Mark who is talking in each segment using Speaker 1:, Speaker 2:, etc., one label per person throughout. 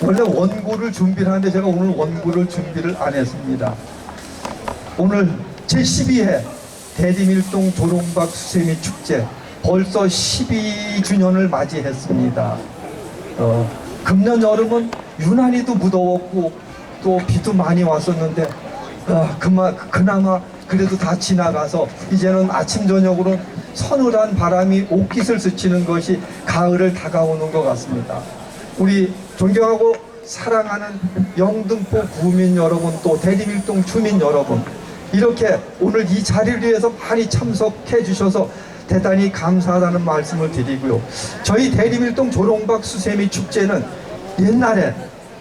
Speaker 1: 원래 원고를 준비를 하는데 제가 오늘 원고를 준비를 안 했습니다. 오늘 제12회 대림일동 조롱박 수세미 축제 벌써 12주년을 맞이했습니다. 어, 금년 여름은 유난히도 무더웠고 또 비도 많이 왔었는데 어, 그마, 그나마 그래도 다 지나가서 이제는 아침 저녁으로 서늘한 바람이 옷깃을 스치는 것이 가을을 다가오는 것 같습니다. 우리 존경하고 사랑하는 영등포 구민 여러분 또 대림일동 주민 여러분 이렇게 오늘 이 자리를 위해서 많이 참석해 주셔서 대단히 감사하다는 말씀을 드리고요. 저희 대림일동 조롱박 수세미 축제는 옛날에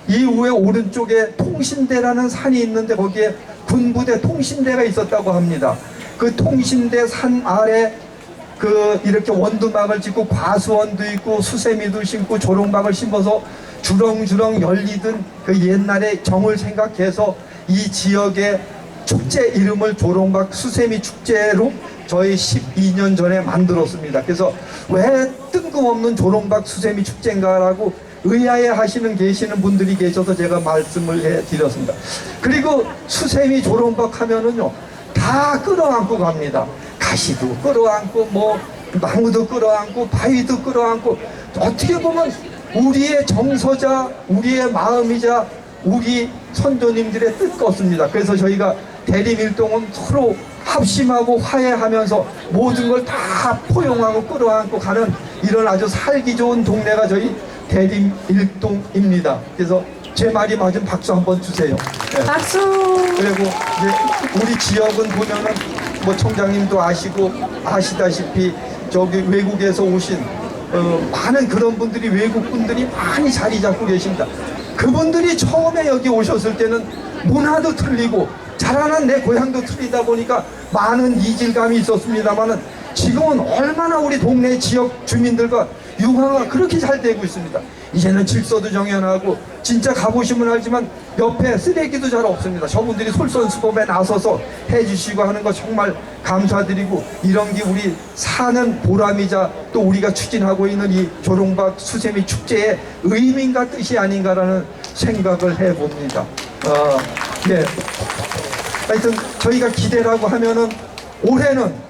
Speaker 1: 이후에 오른쪽에 통신대라는 산이 있는데 거기에 군부대 통신대가 있었다고 합니다. 그 통신대 산 아래 그 이렇게 원두막을 짓고 과수원도 있고 수세미도 심고 조롱박을 심어서 주렁주렁 열리던 그 옛날의 정을 생각해서 이 지역의 축제 이름을 조롱박 수세미 축제로 저희 12년 전에 만들었습니다. 그래서 왜 뜬금없는 조롱박 수세미 축제인가라고 의아해 하시는 계시는 분들이 계셔서 제가 말씀을 해 드렸습니다. 그리고 수세미 조롱박 하면은요 다 끌어안고 갑니다. 가시도 끌어안고 뭐 나무도 끌어안고 바위도 끌어안고 어떻게 보면 우리의 정서자 우리의 마음이자 우리 선조님들의 뜻 같습니다. 그래서 저희가 대림일동은 서로 합심하고 화해하면서 모든 걸 다 포용하고 끌어안고 가는 이런 아주 살기 좋은 동네가 저희 대림일동입니다. 그래서 제 말이 맞은 박수 한번 주세요. 네.
Speaker 2: 박수!
Speaker 1: 그리고 이제 우리 지역은 보면은 뭐 총장님도 아시고 아시다시피 저기 외국에서 오신 어, 많은 그런 분들이 외국 분들이 많이 자리 잡고 계십니다. 그분들이 처음에 여기 오셨을 때는 문화도 틀리고 자라난 내 고향도 틀리다 보니까 많은 이질감이 있었습니다만은 지금은 얼마나 우리 동네 지역 주민들과 융화가 그렇게 잘 되고 있습니다. 이제는 질서도 정연하고 진짜 가보시면 알지만 옆에 쓰레기도 잘 없습니다. 저분들이 솔선수범에 나서서 해주시고 하는 거 정말 감사드리고 이런 게 우리 사는 보람이자 또 우리가 추진하고 있는 이 조롱박 수세미 축제의 의미인가 뜻이 아닌가라는 생각을 해봅니다. 어, 예. 하여튼 저희가 기대라고 하면은 올해는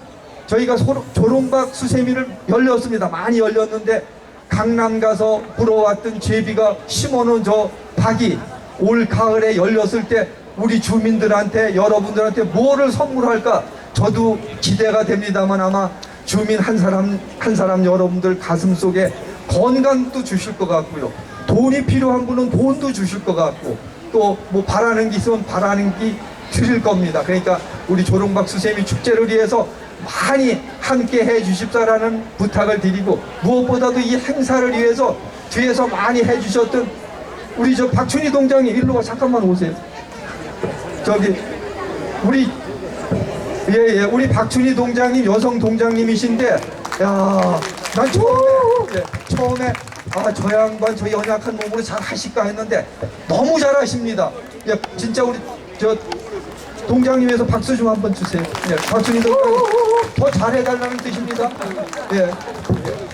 Speaker 1: 저희가 소- 조롱박 수세미를 열렸습니다. 많이 열렸는데 강남 가서 불어왔던 제비가 심어놓은 저 박이 올 가을에 열렸을 때 우리 주민들한테 여러분들한테 뭐를 선물할까 저도 기대가 됩니다만 아마 주민 한 사람 한 사람 여러분들 가슴 속에 건강도 주실 것 같고요. 돈이 필요한 분은 돈도 주실 것 같고 또 뭐 바라는 게 있으면 바라는 게 드릴 겁니다. 그러니까 우리 조롱박 수세미 축제를 위해서 많이 함께 해 주십사라는 부탁을 드리고 무엇보다도 이 행사를 위해서 뒤에서 많이 해 주셨던 우리 저 박춘희 동장님 일로 와 잠깐만 오세요. 저기 우리 예예 우리 박춘희 동장님 여성 동장님이신데 야난 처음에 예, 처음에 아 저 양반 저 연약한 몸으로 잘 하실까 했는데 너무 잘하십니다. 예 진짜 우리 저 동장님에서 박수 좀 한번 주세요. 예, 동장님 더 잘해달라는 뜻입니다. 예.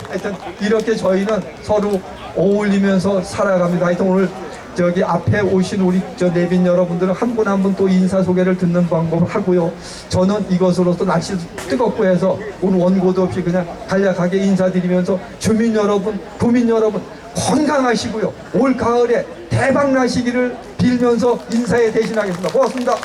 Speaker 1: 하여튼 이렇게 저희는 서로 어울리면서 살아갑니다. 하여튼 오늘 저기 앞에 오신 우리 저 내빈 여러분들은 한 분 한 분 또 인사 소개를 듣는 방법을 하고요. 저는 이것으로서 날씨 뜨겁고 해서 오늘 원고도 없이 그냥 간략하게 인사드리면서 주민 여러분, 구민 여러분 건강하시고요. 올 가을에 대박 나시기를 빌면서 인사에 대신하겠습니다. 고맙습니다.